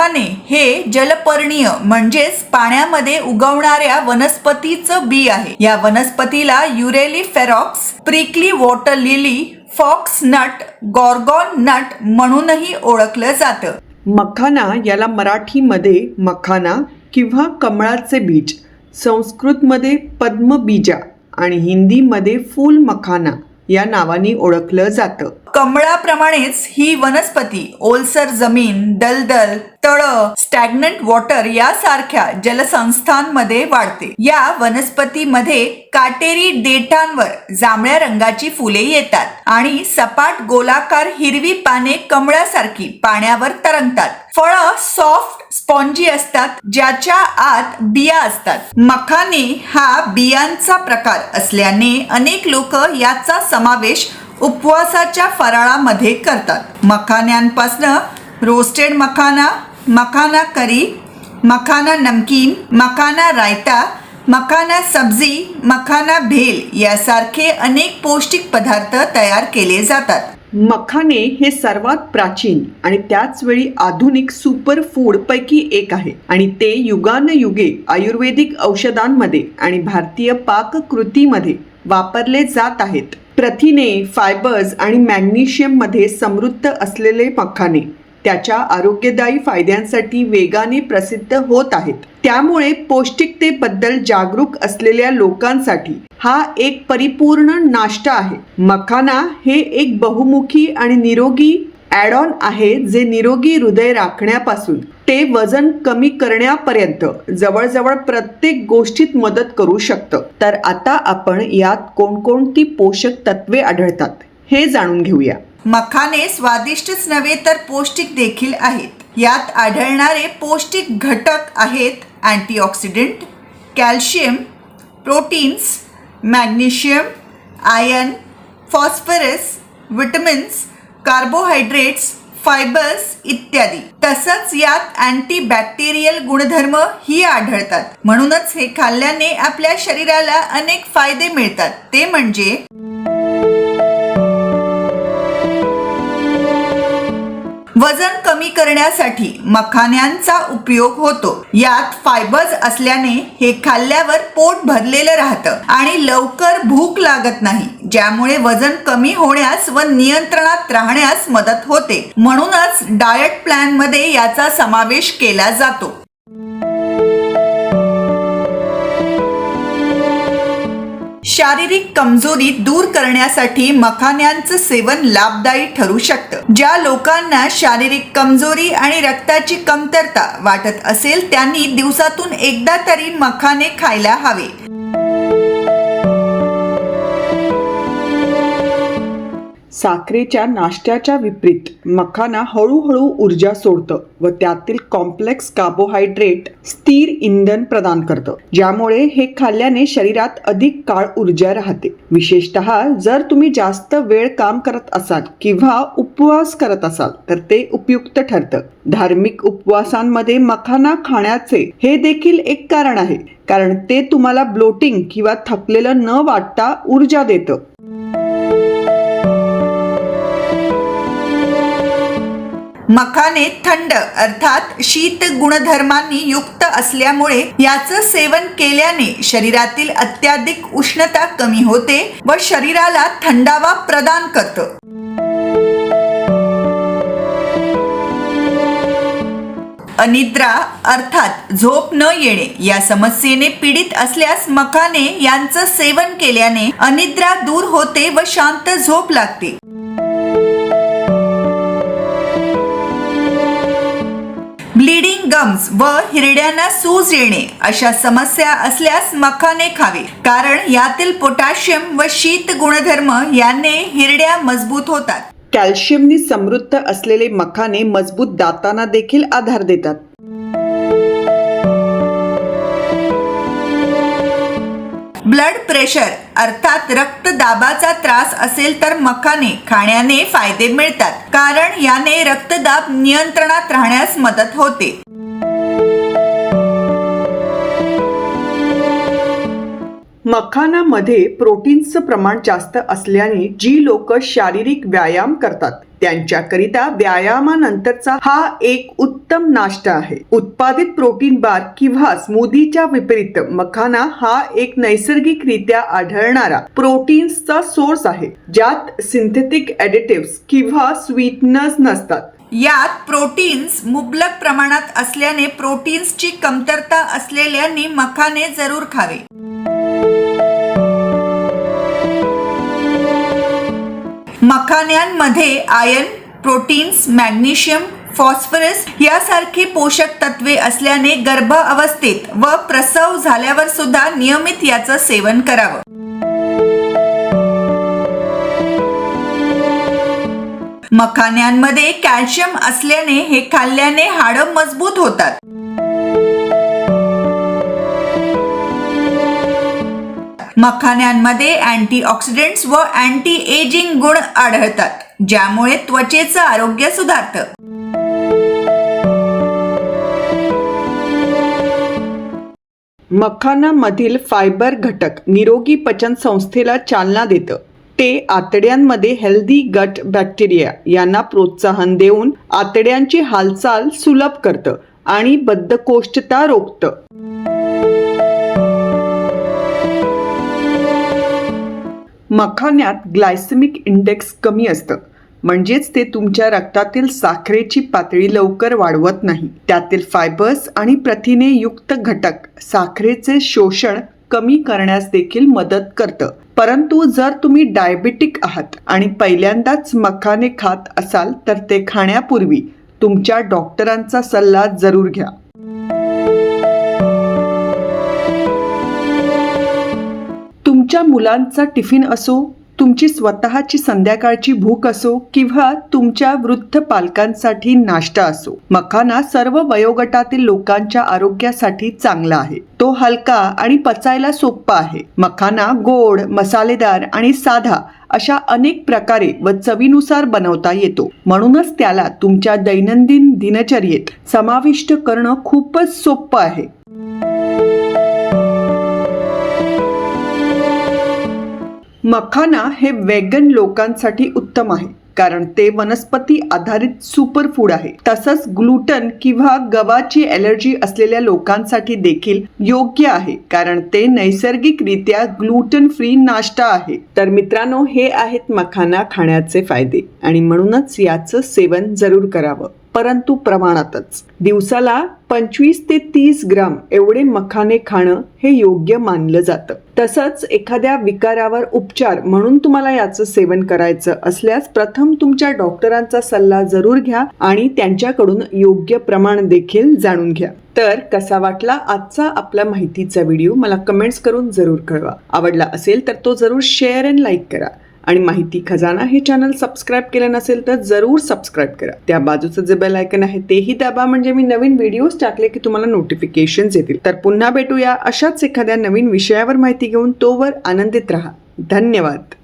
मखाने हे जलपर्णीय म्हणजेच पाण्यामध्ये उगवणाऱ्या वनस्पतीचं बी आहे. या वनस्पतीला Euryale ferox prickly water lily fox nut gorgon nut म्हणूनही ओळखलं जातं. मखाना याला मराठीमध्ये मखाना किंवा कमळाचे बीज संस्कृतमध्ये पद्मबीजा आणि हिंदीमध्ये फूल मखाना या नावाने ओळखलं जातं. कमळाप्रमाणेच ही वनस्पती ओलसर जमीन दलदल तळ स्टॅग्नंट वॉटर यासारख्या जलसंस्थांमध्ये वाढते. या वनस्पतीमध्ये काटेरी देठांवर जांभळ्या रंगाची फुले येतात आणि सपाट गोलाकार हिरवी पाने कमळासारखी पाण्यावर तरंगतात. फळं सॉफ्ट स्पॉन्जी असतात ज्याच्या आत बिया असतात. मखाने हा बियांचा प्रकार असल्याने अनेक लोक याचा समावेश उपवासाच्या फराळामध्ये करतात. मखान्यांपासनं रोस्टेड मखाना मखाना करी मखाना नमकीन मखाना रायता मखाना सब्जी मखाना भेल यासारखे अनेक पौष्टिक पदार्थ तयार केले जातात. मखाने हे सर्वात प्राचीन आणि त्याच वेळी आधुनिक सुपर फूड पैकी एक आहे. आणि ते युगानयुगे आयुर्वेदिक औषधांमध्ये आणि भारतीय पाककृतीमध्ये वापरले जात आहेत. प्रथिने फायबर्स आणि मॅग्नेशियममध्ये समृद्ध असलेले मखाने त्याच्या आरोग्यदायी फायद्यांसाठी वेगाने प्रसिद्ध होत आहेत. त्यामुळे पौष्टिकतेबद्दल जागरूक असलेल्या लोकांसाठी हा एक परिपूर्ण नाश्ता आहे. मखाना हे एक बहुमुखी आणि निरोगी ॲड ऑन आहे जे निरोगी हृदय राखण्यापासून ते वजन कमी करण्यापर्यंत जवळजवळ प्रत्येक गोष्टीत मदत करू शकतं. तर आता आपण यात कोणकोणती पोषक तत्वे आढळतात हे जाणून घेऊया. मखाने स्वादिष्टच नव्हे तर पौष्टिक देखील आहेत. यात आढळणारे पौष्टिक घटक आहेत antioxidant calcium proteins magnesium iron phosphorus vitamins carbohydrates fibres इत्यादी. तसंच यात अँटीबॅक्टेरियल गुणधर्म ही आढळतात. म्हणूनच हे खाल्ल्याने आपल्या शरीराला अनेक फायदे मिळतात. ते म्हणजे वजन कमी करण्यासाठी मखाण्यांचा उपयोग होतो. यात फायबर्स असल्याने हे खाल्ल्यावर पोट भरलेलं राहतं आणि लवकर भूक लागत नाही ज्यामुळे वजन कमी होण्यास व नियंत्रणात राहण्यास मदत होते. म्हणूनच डायट प्लॅनमध्ये याचा समावेश केला जातो. शारीरिक कमजोरी दूर करण्यासाठी मखाण्यांचं सेवन लाभदायी ठरू शकतं. ज्या लोकांना शारीरिक कमजोरी आणि रक्ताची कमतरता वाटत असेल त्यांनी दिवसातून एकदा तरी मखाने खायला हवे. साखरेच्या नाश्त्याच्या विपरीत मखाना हळूहळू ऊर्जा सोडतं व त्यातील कॉम्प्लेक्स कार्बोहायड्रेट स्थिर इंधन प्रदान करतं. ज्यामुळे हे खाल्ल्याने शरीरात अधिक काळ ऊर्जा राहते. विशेषतः जर तुम्ही जास्त वेळ काम करत असाल किंवा उपवास करत असाल तर ते उपयुक्त ठरतं. धार्मिक उपवासांमध्ये मखाना खाण्याचे हे देखील एक कारण आहे कारण ते तुम्हाला ब्लोटिंग किंवा थकलेलं न वाटता ऊर्जा देतं. मखाने थंड अर्थात शीत गुणधर्मांनी युक्त असल्यामुळे याचं सेवन केल्याने शरीरातील अत्याधिक उष्णता कमी होते व शरीराला थंडावा प्रदान करतं. अनिद्रा अर्थात झोप न येणे या समस्येने पीडित असल्यास मखाने यांचं सेवन केल्याने अनिद्रा दूर होते व शांत झोप लागते. गम्स व हिरड्यांना सूज येणे अशा समस्या असल्यास मखाने खावे. कारण यातील पोटॅशियम व शीत गुणधर्म याने हिरड्या मजबूत होतात. कॅल्शियमनी समृद्ध असलेले मखाने मजबूत दातांना देखील आधार देतात. ब्लड प्रेशर अर्थात रक्तदाबाचा त्रास असेल तर मखाने खाण्याने फायदे मिळतात. कारण याने रक्तदाब नियंत्रणात राहण्यास मदत होते. मखानामध्ये प्रोटीन्सचं प्रमाण जास्त असल्याने जी लोक शारीरिक व्यायाम करतात त्यांच्याकरिता व्यायामानंतरचा हा एक उत्तम नाश्ता आहे. उत्पादित प्रोटीन बार किंवा स्मूदीच्या विपरीत मखाना हा एक नैसर्गिकरित्या आढळणारा प्रोटीन्सचा सोर्स आहे ज्यात सिंथेटिक ऍडिटिव्ह किंवा स्वीटनर्स नसतात. यात प्रोटीन्स मुबलक प्रमाणात असल्याने प्रोटीन्सची कमतरता असलेल्यांनी मखाने जरूर खावे. मखाण्यांमध्ये आयर्न प्रोटीन्स मॅग्नेशियम फॉस्फरस यासारखी पोषक तत्वे असल्याने गर्भ अवस्थेत व प्रसव झाल्यावर सुद्धा नियमित याचं सेवन करावं. मखाण्यांमध्ये कॅल्शियम असल्याने हे खाल्ल्याने हाडं मजबूत होतात. मखाण्यांमध्ये अँटीऑक्सिडंट्स व अँटी एजिंग गुण आढळतात ज्यामुळे त्वचेचं आरोग्य सुधारतं. मखानामधील फायबर घटक निरोगी पचन संस्थेला चालना देतं. ते आतड्यांमध्ये हेल्दी गट बॅक्टेरिया यांना प्रोत्साहन देऊन आतड्यांची हालचाल सुलभ करतं आणि बद्धकोष्ठता रोखतं. मखान्यात ग्लायसेमिक इंडेक्स कमी असतं. म्हणजेच ते तुमच्या रक्तातील साखरेची पातळी लवकर वाढवत नाही. त्यातील फायबर्स आणि प्रथिने युक्त घटक साखरेचे शोषण कमी करण्यास देखील मदत करतं. परंतु जर तुम्ही डायबेटिक आहात आणि पहिल्यांदाच मखाने खात असाल तर ते खाण्यापूर्वी तुमच्या डॉक्टरांचा सल्ला जरूर घ्या. तुमच्या मुलांचा टिफिन असो तुमची स्वतःची संध्याकाळची भूक असो किंवा तुमच्या वृद्ध पालकांसाठी नाश्ता असो मखाना सर्व वयोगटातील लोकांच्या आरोग्यासाठी चांगला आहे. तो हलका आणि पचायला सोपा आहे. मखाना गोड मसालेदार आणि साधा अशा अनेक प्रकारे व चवीनुसार बनवता येतो. म्हणूनच त्याला तुमच्या दैनंदिन दिनचर्येत समाविष्ट करणं खूपच सोपं आहे. मखाना हे वेगन लोकांसाठी उत्तम आहे कारण ते वनस्पती आधारित सुपर फूड आहे. तसंच ग्लुटन किंवा गव्हाची ॲलर्जी असलेल्या लोकांसाठी देखील योग्य आहे कारण ते नैसर्गिकरित्या ग्लुटन फ्री नाश्ता आहे. तर मित्रांनो हे आहेत मखाना खाण्याचे फायदे आणि म्हणूनच याचं सेवन जरूर करावं. परंतु प्रमाणातच. दिवसाला पंचवीस ते तीस ग्राम एवढे मखाने खाणं हे योग्य मानलं जातं. तसंच एखाद्या विकारावर उपचार म्हणून तुम्हाला याचं सेवन करायचं असल्यास प्रथम तुमच्या डॉक्टरांचा सल्ला जरूर घ्या आणि त्यांच्याकडून योग्य प्रमाण देखील जाणून घ्या. तर कसा वाटला आजचा आपला माहितीचा व्हिडिओ? मला कमेंट्स करून जरूर कळवा. आवडला असेल तर तो जरूर शेअर अँड लाईक करा. आणि माहिती खजाना हे चॅनल सबस्क्राईब केलं नसेल तर जरूर सबस्क्राईब करा. त्या बाजूचं जे बेल आयकन आहे तेही दाबा. म्हणजे मी नवीन व्हिडिओज टाकले की तुम्हाला नोटिफिकेशन्स येतील. तर पुन्हा भेटूया अशाच एखाद्या नवीन विषयावर माहिती घेऊन. तोवर आनंदित राहा. धन्यवाद.